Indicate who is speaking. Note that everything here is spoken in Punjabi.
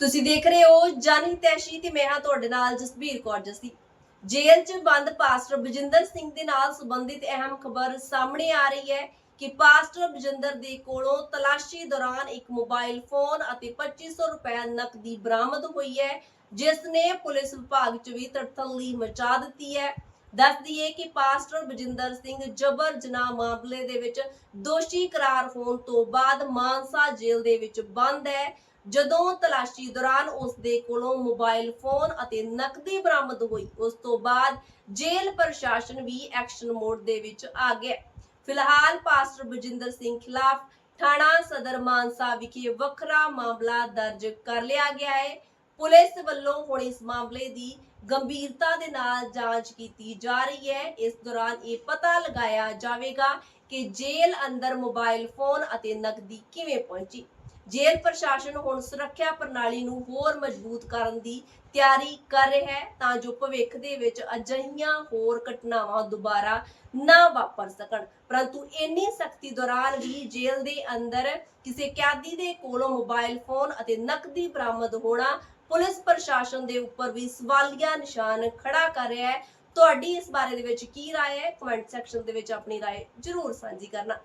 Speaker 1: ਤੁਸੀਂ ਦੇਖ ਰਹੇ ਹੋ ਜਾਨੀ ਤੈਸ਼ੀ ਤੇ ਮੈਂ ਹਾਂ ਤੁਹਾਡੇ ਨਾਲ ਜਸਬੀਰ ਕੌਰ ਜਸੀ। ਜੇਲ੍ਹ 'ਚ ਬੰਦ ਪਾਸਟਰ ਬਜਿੰਦਰ ਸਿੰਘ ਦੇ ਨਾਲ ਸੰਬੰਧਿਤ ਅਹਿਮ ਖਬਰ ਸਾਹਮਣੇ ਆ ਰਹੀ ਹੈ ਕਿ ਪਾਸਟਰ ਬਜਿੰਦਰ ਦੇ ਕੋਲੋਂ ਤਲਾਸ਼ੀ ਦੌਰਾਨ ਇੱਕ ਮੋਬਾਈਲ ਫੋਨ ਅਤੇ 2500 ਰੁਪਏ ਨਕਦੀ ਬਰਾਮਦ ਹੋਈ ਹੈ, ਜਿਸ ਨੇ ਪੁਲਿਸ ਵਿਭਾਗ 'ਚ ਵੀ ਤੜਤਲੀ ਮਚਾ ਦਿੱਤੀ ਹੈ। ਦੱਸ ਦਈਏ ਕਿ ਪਾਸਟਰ ਬਜਿੰਦਰ ਸਿੰਘ ਜਬਰ ਜਨਾਹ ਮਾਮਲੇ ਦੇ ਵਿੱਚ ਦੋਸ਼ੀ ਕਰਾਰ ਹੋਣ ਤੋਂ ਬਾਅਦ ਮਾਨਸਾ ਜੇਲ੍ਹ ਦੇ ਵਿੱਚ ਬੰਦ ਹੈ। ਜਦੋਂ ਤਲਾਸ਼ੀ ਦੌਰਾਨ ਉਸ ਦੇ ਕੋਲੋਂ ਮੋਬਾਈਲ ਫੋਨ ਅਤੇ ਨਕਦੀ ਬਰਾਮਦ ਹੋਈ, ਉਸ ਤੋਂ ਬਾਅਦ ਜੇਲ੍ਹ ਪ੍ਰਸ਼ਾਸਨ ਵੀ ਐਕਸ਼ਨ ਮੋਡ ਦੇ ਵਿੱਚ ਆ ਗਿਆ। ਫਿਲਹਾਲ ਪਾਸਟਰ ਬਜਿੰਦਰ ਸਿੰਘ ਖਿਲਾਫ ਥਾਣਾ ਸਦਰ ਮਾਨਸਾ ਵਿਖੇ ਵੱਖਰਾ ਮਾਮਲਾ ਦਰਜ ਕਰ ਲਿਆ ਗਿਆ ਹੈ। ਪੁਲਿਸ ਵੱਲੋਂ ਹੁਣ ਇਸ ਮਾਮਲੇ ਦੀ ਗੰਭੀਰਤਾ ਦੇ ਨਾਲ ਜਾਂਚ ਕੀਤੀ ਜਾ ਰਹੀ ਹੈ। ਇਸ ਦੌਰਾਨ ਇਹ ਪਤਾ ਲਗਾਇਆ ਜਾਵੇਗਾ ਕਿ ਜੇਲ੍ਹ ਅੰਦਰ ਮੋਬਾਈਲ ਫੋਨ ਅਤੇ ਨਕਦੀ ਕਿਵੇਂ ਪਹੁੰਚੀ। ਜੇਲ੍ਹ ਪ੍ਰਸ਼ਾਸਨ ਹੁਣ ਸੁਰੱਖਿਆ ਪ੍ਰਣਾਲੀ ਨੂੰ ਹੋਰ ਮਜ਼ਬੂਤ ਕਰਨ ਦੀ ਤਿਆਰੀ ਕਰ ਰਿਹਾ ਹੈ ਤਾਂ ਜੋ ਭਵਿੱਖ ਦੇ ਵਿੱਚ ਅਜਿਹੀਆਂ ਹੋਰ ਘਟਨਾਵਾਂ ਦੁਬਾਰਾ ਨਾ ਵਾਪਰ ਸਕਣ ਪਰੰਤੂ ਇੰਨੀ ਸਖਤੀ ਦੌਰਾਨ ਵੀ ਜੇਲ੍ਹ ਦੇ ਅੰਦਰ ਕਿਸੇ ਕੈਦੀ ਦੇ ਕੋਲੋਂ ਮੋਬਾਈਲ ਫੋਨ ਅਤੇ ਨਕਦੀ ਬਰਾਮਦ ਹੋਣਾ ਪੁਲਿਸ ਪ੍ਰਸ਼ਾਸਨ ਦੇ ਉੱਪਰ ਵੀ ਸਵਾਲੀਆ ਨਿਸ਼ਾਨ ਖੜਾ ਕਰ ਰਿਹਾ ਹੈ ਤੁਹਾਡੀ ਇਸ ਬਾਰੇ ਦੇ ਵਿੱਚ ਕੀ رائے ਹੈ ਕਮੈਂਟ ਸੈਕਸ਼ਨ ਦੇ ਵਿੱਚ ਆਪਣੀ رائے ਜ਼ਰੂਰ ਸਾਂਝੀ ਕਰਨਾ